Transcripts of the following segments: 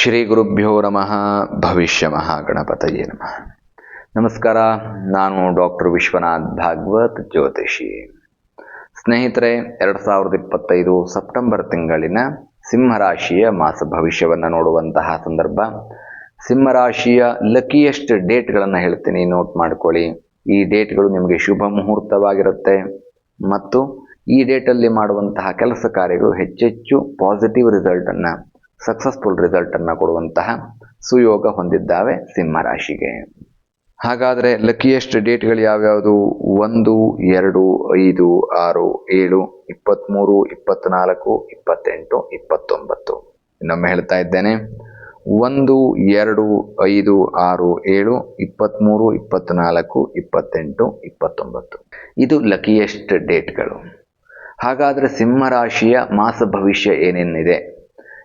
ಶ್ರೀ ಗುರುಭ್ಯೋ ನಮಃ. ಭವಿಷ್ಯ ಮಹಾಗಣಪತಯೇ ನಮಃ. ನಮಸ್ಕಾರ, ನಾನು ಡಾಕ್ಟರ್ ವಿಶ್ವನಾಥ್ ಭಾಗವತ್ ಜ್ಯೋತಿಷಿ. ಸ್ನೇಹಿತರೆ, ಎರಡು ಸಾವಿರದ ಇಪ್ಪತ್ತೈದು ಸೆಪ್ಟೆಂಬರ್ ತಿಂಗಳಿನ ಸಿಂಹರಾಶಿಯ ಮಾಸ ಭವಿಷ್ಯವನ್ನು ನೋಡುವಂತಹ ಸಂದರ್ಭ. ಸಿಂಹರಾಶಿಯ ಲಕ್ಕಿಯಷ್ಟು ಡೇಟ್ಗಳನ್ನು ಹೇಳ್ತೀನಿ, ನೋಟ್ ಮಾಡ್ಕೊಳ್ಳಿ. ಈ ಡೇಟ್ಗಳು ನಿಮಗೆ ಶುಭ ಮುಹೂರ್ತವಾಗಿರುತ್ತೆ. ಮತ್ತು ಈ ಡೇಟಲ್ಲಿ ಮಾಡುವಂತಹ ಕೆಲಸ ಕಾರ್ಯಗಳು ಹೆಚ್ಚೆಚ್ಚು ಪಾಸಿಟಿವ್ ರಿಸಲ್ಟನ್ನು ಸಕ್ಸಸ್ಫುಲ್ ರಿಸಲ್ಟನ್ನು ಕೊಡುವಂತಹ ಸುಯೋಗ ಹೊಂದಿದ್ದಾವೆ ಸಿಂಹರಾಶಿಗೆ ಹಾಗಾದರೆ ಲಕ್ಕಿಯಷ್ಟು ಡೇಟ್ಗಳು ಯಾವ್ಯಾವುದು? ಒಂದು, ಎರಡು, ಐದು, ಆರು, ಏಳು ಇಪ್ಪತ್ತ್ಮೂರು ಇಪ್ಪತ್ತ್ನಾಲ್ಕು ಇಪ್ಪತ್ತೆಂಟು, ಇಪ್ಪತ್ತೊಂಬತ್ತು. ಇನ್ನೊಮ್ಮೆ ಹೇಳ್ತಾ ಇದ್ದೇನೆ. ಒಂದು, ಎರಡು, ಐದು, ಆರು, ಏಳು ಇಪ್ಪತ್ತ್ಮೂರು ಇಪ್ಪತ್ತ್ನಾಲ್ಕು ಇಪ್ಪತ್ತೆಂಟು, ಇಪ್ಪತ್ತೊಂಬತ್ತು. ಇದು ಲಕಿಯೆಸ್ಟ್ ಡೇಟ್ಗಳು ಹಾಗಾದರೆ ಸಿಂಹರಾಶಿಯ ಮಾಸ ಭವಿಷ್ಯ ಏನೇನಿದೆ?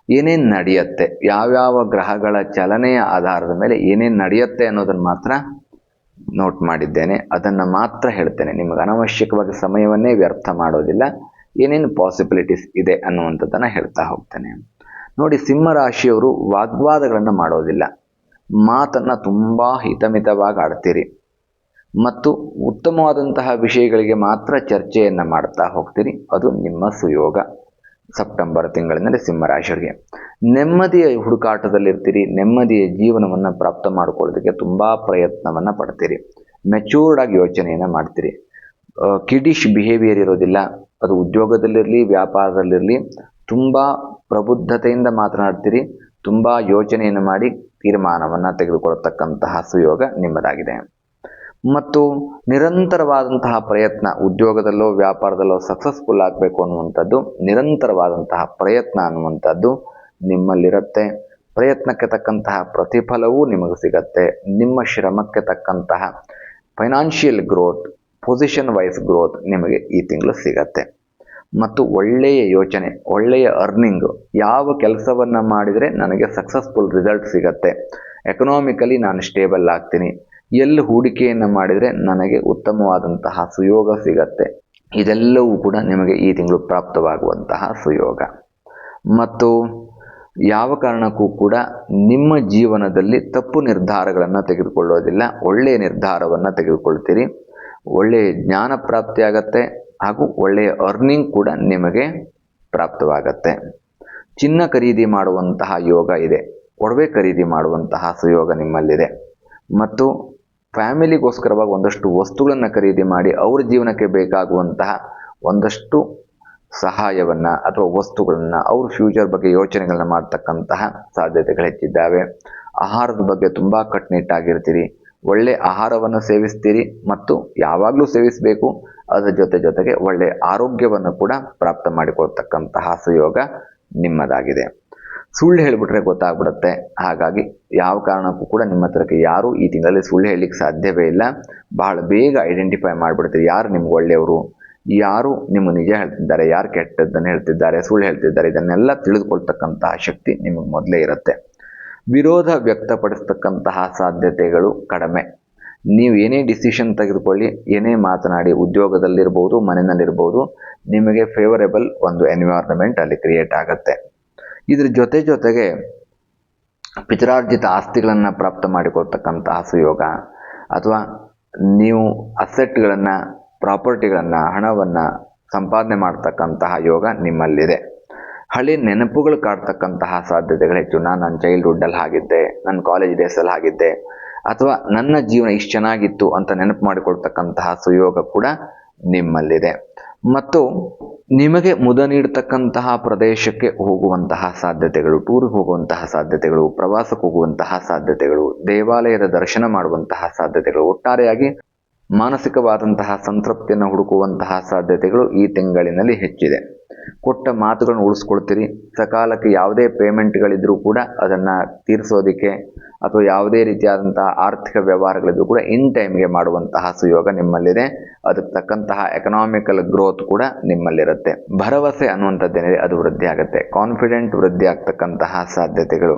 ಏನೇನು ನಡೆಯುತ್ತೆ, ಯಾವ್ಯಾವ ಗ್ರಹಗಳ ಚಲನೆಯ ಆಧಾರದ ಮೇಲೆ ಏನೇನು ನಡೆಯುತ್ತೆ ಅನ್ನೋದನ್ನು ಮಾತ್ರ ನೋಟ್ ಮಾಡಿದ್ದೇನೆ. ಅದನ್ನು ಮಾತ್ರ ಹೇಳ್ತೇನೆ. ನಿಮಗೆ ಅನವಶ್ಯಕವಾಗಿ ಸಮಯವನ್ನೇ ವ್ಯರ್ಥ ಮಾಡೋದಿಲ್ಲ. ಏನೇನು ಪಾಸಿಬಿಲಿಟೀಸ್ ಇದೆ ಅನ್ನುವಂಥದ್ದನ್ನು ಹೇಳ್ತಾ ಹೋಗ್ತೇನೆ. ನೋಡಿ ಸಿಂಹರಾಶಿಯವರು ವಾಗ್ವಾದಗಳನ್ನು ಮಾಡೋದಿಲ್ಲ. ಮಾತನ್ನು ತುಂಬ ಹಿತಮಿತವಾಗಿ ಆಡ್ತೀರಿ. ಮತ್ತು ಉತ್ತಮವಾದಂತಹ ವಿಷಯಗಳಿಗೆ ಮಾತ್ರ ಚರ್ಚೆಯನ್ನು ಮಾಡ್ತಾ ಹೋಗ್ತೀರಿ. ಅದು ನಿಮ್ಮ ಸುಯೋಗ. ಸೆಪ್ಟೆಂಬರ್ ತಿಂಗಳಿನಲ್ಲಿ ಸಿಂಹರಾಶಿಯವರಿಗೆ. ನೆಮ್ಮದಿಯ ಹುಡುಕಾಟದಲ್ಲಿರ್ತೀರಿ, ನೆಮ್ಮದಿಯ ಜೀವನವನ್ನು ಪ್ರಾಪ್ತ ಮಾಡಿಕೊಳ್ಳೋದಕ್ಕೆ ತುಂಬ ಪ್ರಯತ್ನವನ್ನು ಪಡ್ತೀರಿ. ಮೆಚೂರ್ಡ್ ಆಗಿ ಯೋಚನೆಯನ್ನು ಮಾಡ್ತೀರಿ. ಕಿಡಿಶ್ ಬಿಹೇವಿಯರ್ ಇರೋದಿಲ್ಲ, ಅದು ಉದ್ಯೋಗದಲ್ಲಿರಲಿ, ವ್ಯಾಪಾರದಲ್ಲಿರಲಿ, ತುಂಬ ಪ್ರಬುದ್ಧತೆಯಿಂದ ಮಾತನಾಡ್ತೀರಿ, ತುಂಬ ಯೋಚನೆಯನ್ನು ಮಾಡಿ ತೀರ್ಮಾನವನ್ನು ತೆಗೆದುಕೊಳ್ಳತಕ್ಕಂತಹ ಸುಯೋಗ ನಿಮ್ಮದಾಗಿದೆ. ಮತ್ತು ನಿರಂತರವಾದಂತಹ ಪ್ರಯತ್ನ ಉದ್ಯೋಗದಲ್ಲೋ, ವ್ಯಾಪಾರದಲ್ಲೋ ಸಕ್ಸಸ್ಫುಲ್ ಆಗಬೇಕು ಅನ್ನುವಂಥದ್ದು, ನಿರಂತರವಾದಂತಹ ಪ್ರಯತ್ನ ಅನ್ನುವಂಥದ್ದು ನಿಮ್ಮಲ್ಲಿರುತ್ತೆ. ಪ್ರಯತ್ನಕ್ಕೆ ತಕ್ಕಂತಹ ಪ್ರತಿಫಲವೂ ನಿಮಗೆ ಸಿಗತ್ತೆ. ನಿಮ್ಮ ಶ್ರಮಕ್ಕೆ ತಕ್ಕಂತಹ financial growth position wise growth ನಿಮಗೆ ಈ ತಿಂಗಳು ಸಿಗತ್ತೆ. ಮತ್ತು ಒಳ್ಳೆಯ ಯೋಚನೆ, ಒಳ್ಳೆಯ ಅರ್ನಿಂಗ್ ಯಾವ ಕೆಲಸವನ್ನು ಮಾಡಿದರೆ ನನಗೆ ಸಕ್ಸಸ್ಫುಲ್ ರಿಸಲ್ಟ್ ಸಿಗತ್ತೆ. ಎಕನಾಮಿಕಲಿ ನಾನು ಸ್ಟೇಬಲ್ ಆಗ್ತೀನಿ. ಎಲ್ಲಿ ಹೂಡಿಕೆಯನ್ನು ಮಾಡಿದರೆ ನನಗೆ ಉತ್ತಮವಾದಂತಹ ಸುಯೋಗ ಸಿಗತ್ತೆ. ಇದೆಲ್ಲವೂ ಕೂಡ ನಿಮಗೆ ಈ ತಿಂಗಳು ಪ್ರಾಪ್ತವಾಗುವಂತಹ ಸುಯೋಗ. ಮತ್ತು ಯಾವ ಕಾರಣಕ್ಕೂ ಕೂಡ ನಿಮ್ಮ ಜೀವನದಲ್ಲಿ ತಪ್ಪು ನಿರ್ಧಾರಗಳನ್ನು ತೆಗೆದುಕೊಳ್ಳೋದಿಲ್ಲ. ಒಳ್ಳೆಯ ನಿರ್ಧಾರವನ್ನು ತೆಗೆದುಕೊಳ್ತೀರಿ. ಒಳ್ಳೆಯ ಜ್ಞಾನ ಪ್ರಾಪ್ತಿಯಾಗತ್ತೆ ಹಾಗೂ ಒಳ್ಳೆಯ ಅರ್ನಿಂಗ್ ಕೂಡ ನಿಮಗೆ ಪ್ರಾಪ್ತವಾಗತ್ತೆ. ಚಿನ್ನ ಖರೀದಿ ಮಾಡುವಂತಹ ಯೋಗ ಇದೆ. ಒಡವೆ ಖರೀದಿ ಮಾಡುವಂತಹ ಸುಯೋಗ ನಿಮ್ಮಲ್ಲಿದೆ. ಮತ್ತು ಫ್ಯಾಮಿಲಿಗೋಸ್ಕರವಾಗಿ ಒಂದಷ್ಟು ವಸ್ತುಗಳನ್ನು ಖರೀದಿ ಮಾಡಿ ಅವ್ರ ಜೀವನಕ್ಕೆ ಬೇಕಾಗುವಂತಹ ಒಂದಷ್ಟು ಸಹಾಯವನ್ನು ಅಥವಾ ವಸ್ತುಗಳನ್ನು ಅವ್ರ ಫ್ಯೂಚರ್ ಬಗ್ಗೆ ಯೋಚನೆಗಳನ್ನ ಮಾಡ್ತಕ್ಕಂತಹ ಸಾಧ್ಯತೆಗಳು ಹೆಚ್ಚಿದ್ದಾವೆ. ಆಹಾರದ ಬಗ್ಗೆ ತುಂಬ ಕಟ್ಟುನಿಟ್ಟಾಗಿರ್ತೀರಿ ಒಳ್ಳೆ ಆಹಾರವನ್ನು ಸೇವಿಸ್ತೀರಿ ಮತ್ತು ಯಾವಾಗಲೂ ಸೇವಿಸಬೇಕು. ಅದರ ಜೊತೆ ಜೊತೆಗೆ ಒಳ್ಳೆಯ ಆರೋಗ್ಯವನ್ನು ಕೂಡ ಪ್ರಾಪ್ತ ಮಾಡಿಕೊಳ್ತಕ್ಕಂತಹ ಸುಯೋಗ ನಿಮ್ಮದಾಗಿದೆ. ಸುಳ್ಳು ಹೇಳಿಬಿಟ್ರೆ ಗೊತ್ತಾಗ್ಬಿಡುತ್ತೆ. ಹಾಗಾಗಿ ಯಾವ ಕಾರಣಕ್ಕೂ ಕೂಡ ನಿಮ್ಮ ಹತ್ರಕ್ಕೆ ಯಾರೂ ಈ ತಿಂಗಳಲ್ಲಿ ಸುಳ್ಳು ಹೇಳಲಿಕ್ಕೆ ಸಾಧ್ಯವೇ ಇಲ್ಲ. ಬಹಳ ಬೇಗ ಐಡೆಂಟಿಫೈ ಮಾಡಿಬಿಡ್ತೀರಿ. ಯಾರು ನಿಮ್ಗೆ ಒಳ್ಳೆಯವರು? ಯಾರು ನಿಮ್ಮ ನಿಜ ಹೇಳ್ತಿದ್ದಾರೆ? ಯಾರು ಕೆಟ್ಟದ್ದನ್ನು ಹೇಳ್ತಿದ್ದಾರೆ? ಸುಳ್ಳು ಹೇಳ್ತಿದ್ದಾರೆ? ಇದನ್ನೆಲ್ಲ ತಿಳಿದುಕೊಳ್ತಕ್ಕಂತಹ ಶಕ್ತಿ ನಿಮಗೆ ಮೊದಲೇ ಇರುತ್ತೆ. ವಿರೋಧ ವ್ಯಕ್ತಪಡಿಸ್ತಕ್ಕಂತಹ ಸಾಧ್ಯತೆಗಳು ಕಡಿಮೆ. ನೀವು ಏನೇ ಡಿಸಿಷನ್ ತೆಗೆದುಕೊಳ್ಳಿ, ಏನೇ ಮಾತನಾಡಿ, ಉದ್ಯೋಗದಲ್ಲಿರ್ಬೋದು, ಮನೆಯಲ್ಲಿರ್ಬೋದು, ನಿಮಗೆ ಫೇವರೇಬಲ್ ಒಂದು ಎನ್ವಿರಾನ್ಮೆಂಟ್ ಅಲ್ಲಿ ಕ್ರಿಯೇಟ್ ಆಗುತ್ತೆ. ಇದ್ರ ಜೊತೆ ಜೊತೆಗೆ ಪಿತರಾರ್ಜಿತ ಆಸ್ತಿಗಳನ್ನು ಪ್ರಾಪ್ತ ಮಾಡಿಕೊಳ್ತಕ್ಕಂತಹ ಸುಯೋಗ ಅಥವಾ ನೀವು ಅಸೆಟ್ಗಳನ್ನು, ಪ್ರಾಪರ್ಟಿಗಳನ್ನು, ಹಣವನ್ನು ಸಂಪಾದನೆ ಮಾಡ್ತಕ್ಕಂತಹ ಯೋಗ ನಿಮ್ಮಲ್ಲಿದೆ. ಹಳೆ ನೆನಪುಗಳು ಕಾಡ್ತಕ್ಕಂತಹ ಸಾಧ್ಯತೆಗಳು ಹೆಚ್ಚು. ನಾನು ನನ್ನ ಚೈಲ್ಡ್ಹುಡ್ಡಲ್ಲಿ ಆಗಿದ್ದೆ ನನ್ನ ಕಾಲೇಜ್ ಡೇಸಲ್ಲಿ ಆಗಿದ್ದೆ ಅಥವಾ ನನ್ನ ಜೀವನ ಇಷ್ಟು ಚೆನ್ನಾಗಿತ್ತು ಅಂತ ನೆನಪು ಮಾಡಿಕೊಳ್ತಕ್ಕಂತಹ ಸುಯೋಗ ಕೂಡ ನಿಮ್ಮಲ್ಲಿದೆ. ಮತ್ತು ನಿಮಗೆ ಮುದ ನೀಡತಕ್ಕಂತಹ ಪ್ರದೇಶಕ್ಕೆ ಹೋಗುವಂತಹ ಸಾಧ್ಯತೆಗಳು ಟೂರ್ಗೆ ಹೋಗುವಂತಹ ಸಾಧ್ಯತೆಗಳು, ಪ್ರವಾಸಕ್ಕೆ ಹೋಗುವಂತಹ ಸಾಧ್ಯತೆಗಳು, ದೇವಾಲಯದ ದರ್ಶನ ಮಾಡುವಂತಹ ಸಾಧ್ಯತೆಗಳು, ಒಟ್ಟಾರೆಯಾಗಿ ಮಾನಸಿಕವಾದಂತಹ ಸಂತೃಪ್ತಿಯನ್ನು ಹುಡುಕುವಂತಹ ಸಾಧ್ಯತೆಗಳು ಈ ತಿಂಗಳಿನಲ್ಲಿ ಹೆಚ್ಚಿದೆ. ಕೊಟ್ಟ ಮಾತುಗಳನ್ನು ಉಳಿಸ್ಕೊಳ್ತೀರಿ. ಸಕಾಲಕ್ಕೆ ಯಾವುದೇ ಪೇಮೆಂಟ್ಗಳಿದ್ರೂ ಕೂಡ ಅದನ್ನು ತೀರಿಸೋದಕ್ಕೆ ಅಥವಾ ಯಾವುದೇ ರೀತಿಯಾದಂತಹ ಆರ್ಥಿಕ ವ್ಯವಹಾರಗಳಿದ್ರು ಕೂಡ ಇನ್ ಟೈಮ್ಗೆ ಮಾಡುವಂತಹ ಸುಯೋಗ ನಿಮ್ಮಲ್ಲಿದೆ. ಅದಕ್ಕೆ ತಕ್ಕಂತಹ ಎಕನಾಮಿಕಲ್ ಗ್ರೋತ್ ಕೂಡ ನಿಮ್ಮಲ್ಲಿರುತ್ತೆ. ಭರವಸೆ ಅನ್ನುವಂಥದ್ದೇನಿದೆ ಅದು ವೃದ್ಧಿ ಆಗುತ್ತೆ. ಕಾನ್ಫಿಡೆಂಟ್ ವೃದ್ಧಿ ಆಗ್ತಕ್ಕಂತಹ ಸಾಧ್ಯತೆಗಳು.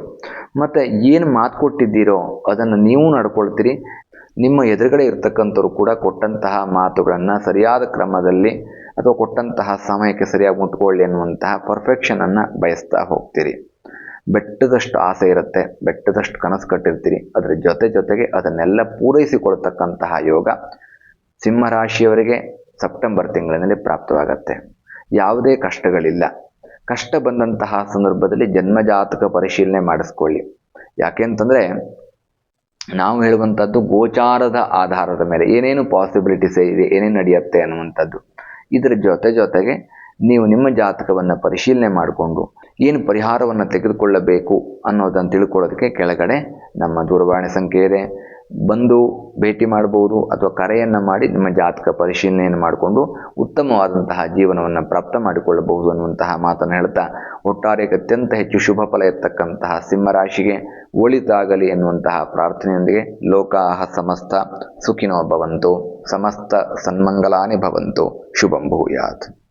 ಮತ್ತು ಏನು ಮಾತು ಕೊಟ್ಟಿದ್ದೀರೋ ಅದನ್ನು ನೀವು ನಡ್ಕೊಳ್ತೀರಿ. ನಿಮ್ಮ ಎದುರುಗಡೆ ಇರತಕ್ಕಂಥವ್ರು ಕೂಡ ಕೊಟ್ಟಂತಹ ಮಾತುಗಳನ್ನು ಸರಿಯಾದ ಕ್ರಮದಲ್ಲಿ ಅಥವಾ ಕೊಟ್ಟಂತಹ ಸಮಯಕ್ಕೆ ಸರಿಯಾಗಿ ಮುಟ್ಕೊಳ್ಳಿ ಅನ್ನುವಂತಹ ಪರ್ಫೆಕ್ಷನನ್ನು ಬಯಸ್ತಾ ಹೋಗ್ತೀರಿ. ಬೆಟ್ಟದಷ್ಟು ಆಸೆ ಇರುತ್ತೆ, ಬೆಟ್ಟದಷ್ಟು ಕನಸು ಕಟ್ಟಿರ್ತೀರಿ. ಅದರ ಜೊತೆ ಜೊತೆಗೆ ಅದನ್ನೆಲ್ಲ ಪೂರೈಸಿಕೊಳ್ತಕ್ಕಂತಹ ಯೋಗ ಸಿಂಹರಾಶಿಯವರಿಗೆ ಸೆಪ್ಟೆಂಬರ್ ತಿಂಗಳಿನಲ್ಲಿ ಪ್ರಾಪ್ತವಾಗತ್ತೆ. ಯಾವುದೇ ಕಷ್ಟಗಳಿಲ್ಲ. ಕಷ್ಟ ಬಂದಂತಹ ಸಂದರ್ಭದಲ್ಲಿ ಜನ್ಮಜಾತಕ ಪರಿಶೀಲನೆ ಮಾಡಿಸ್ಕೊಳ್ಳಿ. ಯಾಕೆಂತಂದರೆ ನಾವು ಹೇಳುವಂಥದ್ದು ಗೋಚಾರದ ಆಧಾರದ ಮೇಲೆ ಏನೇನು ಪಾಸಿಬಿಲಿಟೀಸ್ ಇದೆ, ಏನೇನು ನಡೆಯುತ್ತೆ ಅನ್ನುವಂಥದ್ದು. ಇದರ ಜೊತೆ ಜೊತೆಗೆ ನೀವು ನಿಮ್ಮ ಜಾತಕವನ್ನು ಪರಿಶೀಲನೆ ಮಾಡಿಕೊಂಡು ಏನು ಪರಿಹಾರವನ್ನು ತೆಗೆದುಕೊಳ್ಳಬೇಕು ಅನ್ನೋದನ್ನು ತಿಳ್ಕೊಳ್ಳೋದಕ್ಕೆ ಕೆಳಗಡೆ ನಮ್ಮ ದೂರವಾಣಿ ಸಂಖ್ಯೆ ಇದೆ. ಬಂದು ಭೇಟಿ ಮಾಡಬಹುದು ಅಥವಾ ಕರೆಯನ್ನು ಮಾಡಿ ನಿಮ್ಮ ಜಾತಕ ಪರಿಶೀಲನೆಯನ್ನು ಮಾಡಿಕೊಂಡು ಉತ್ತಮವಾದಂತಹ ಜೀವನವನ್ನು ಪ್ರಾಪ್ತ ಮಾಡಿಕೊಳ್ಳಬಹುದು ಅನ್ನುವಂತಹ ಮಾತನ್ನು ಹೇಳ್ತಾ ಒಟ್ಟಾರೆಗೆ ಅತ್ಯಂತ ಹೆಚ್ಚು ಶುಭ ಫಲ ಇರತಕ್ಕಂತಹ ಸಿಂಹರಾಶಿಗೆ ಒಳಿತಾಗಲಿ ಎನ್ನುವಂತಹ ಪ್ರಾರ್ಥನೆಯೊಂದಿಗೆ ಲೋಕಾಹ ಸಮಸ್ತ ಸುಖಿನೋ ಭವಂತು, ಸಮಸ್ತ ಸನ್ಮಂಗಲಾನಿ ಭವಂತು, ಶುಭಂ ಭೂಯಾತ್.